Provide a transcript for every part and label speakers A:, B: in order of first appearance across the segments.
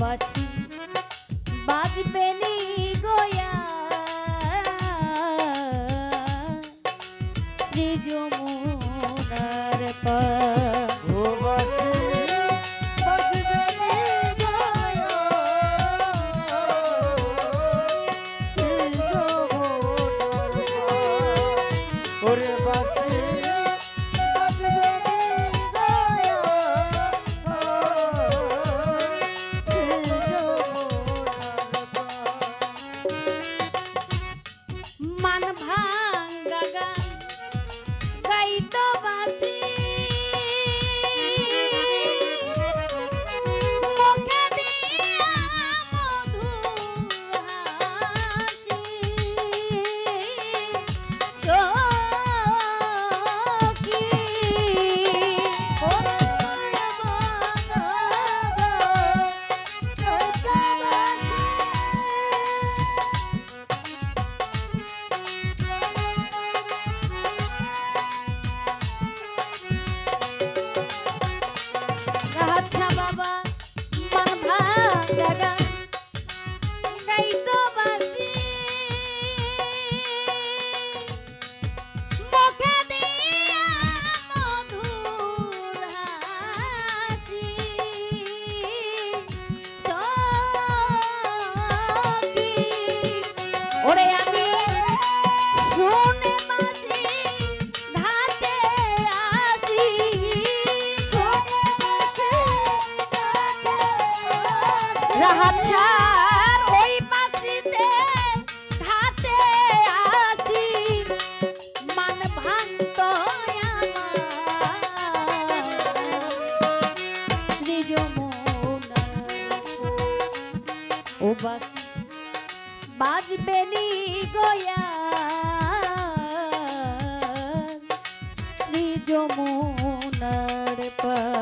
A: বাসি বাজবে নি গোয়া শ্রী যমুনার পা
B: বাসি
A: বাজবে নি গয়া। শ্রী যমুনার পার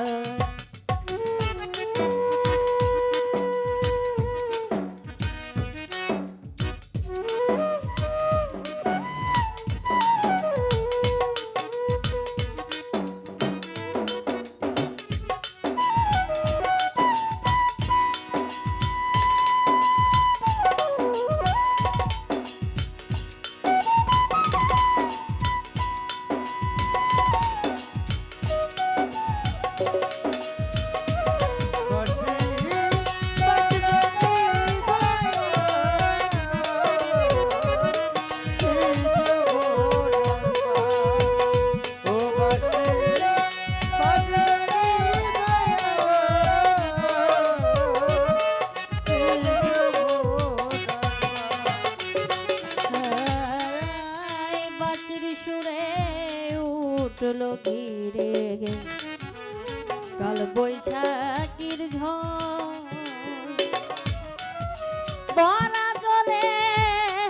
A: বরা জলে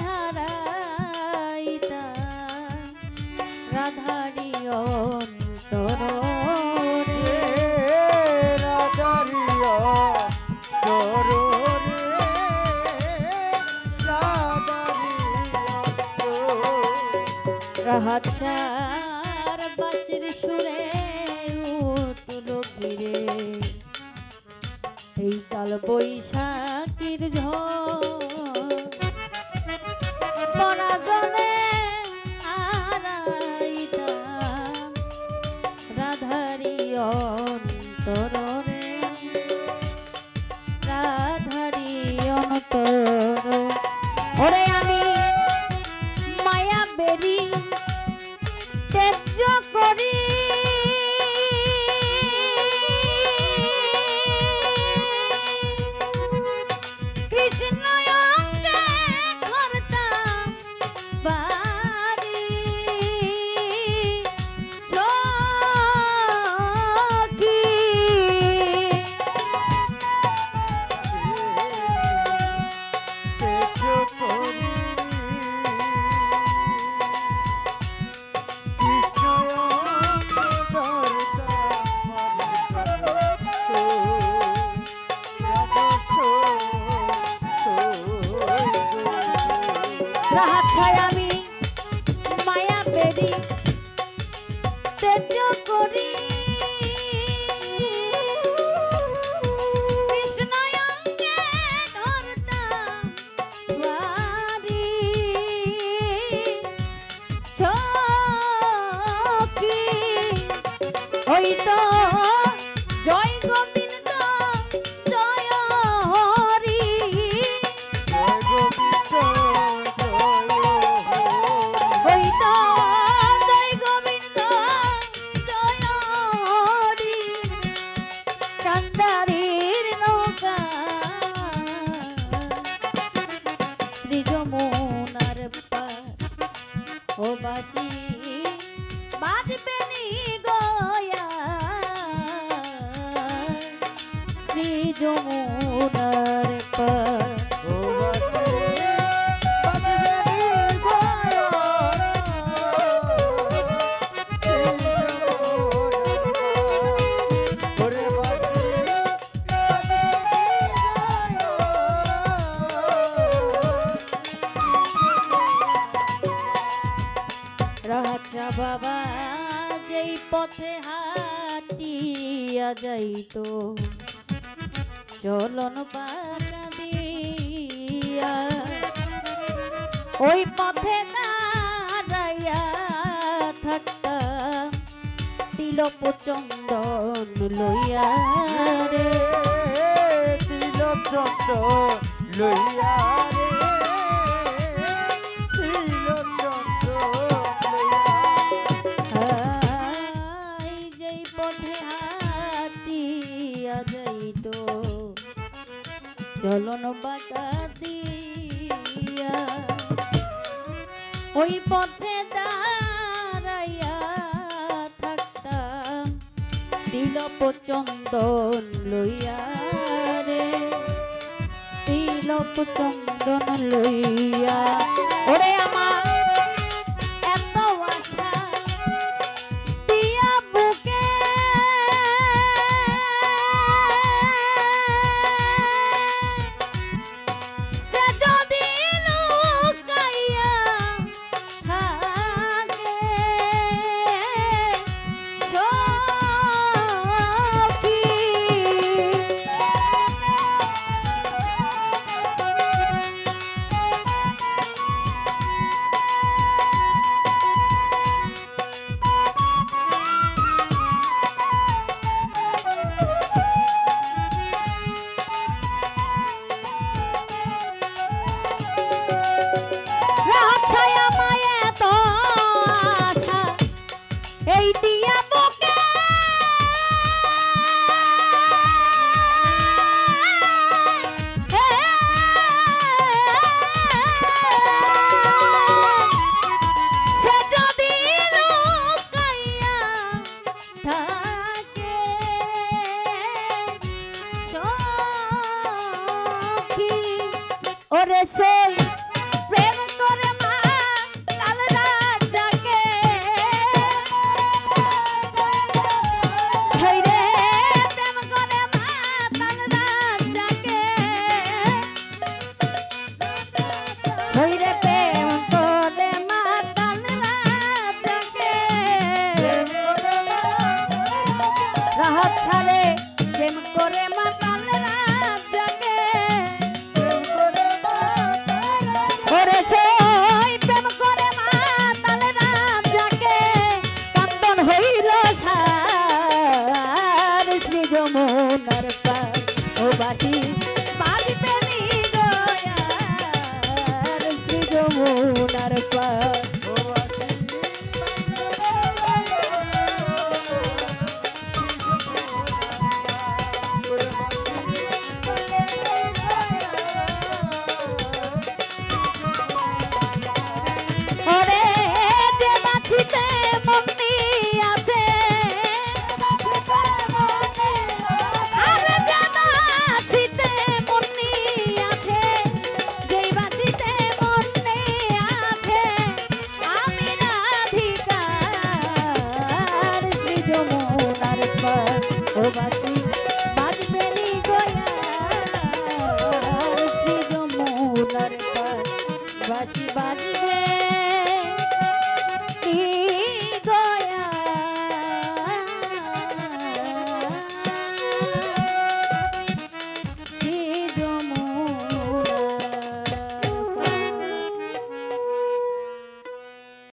A: হারাইতা। রাধারি অন্তর রাহাচার বাঁশির সুরে উঠল ঘিরে। এই কাল বৈশাখীর ঝড়ে অন্তরে রাহাত আমি মায়া বেরি করি। শ্রী যমুনার পার। ও বাসি বাজবে নি গয়া শ্রী যমুনার পার। পথে হাটিয়া যাইতো। চলন পাকা দিয়া। ওই পথে তিলক চন্দন লইয়া রে।
B: তিলক চন্দ্র লইয়া
A: চলন বাটা দিয়া ওই পথে দাঁড়াইয়া থাকতাম। তিলপ চন্দন লইয়া রে দিল চন্দন লইয়া। ওরে আমার বাঁচিবার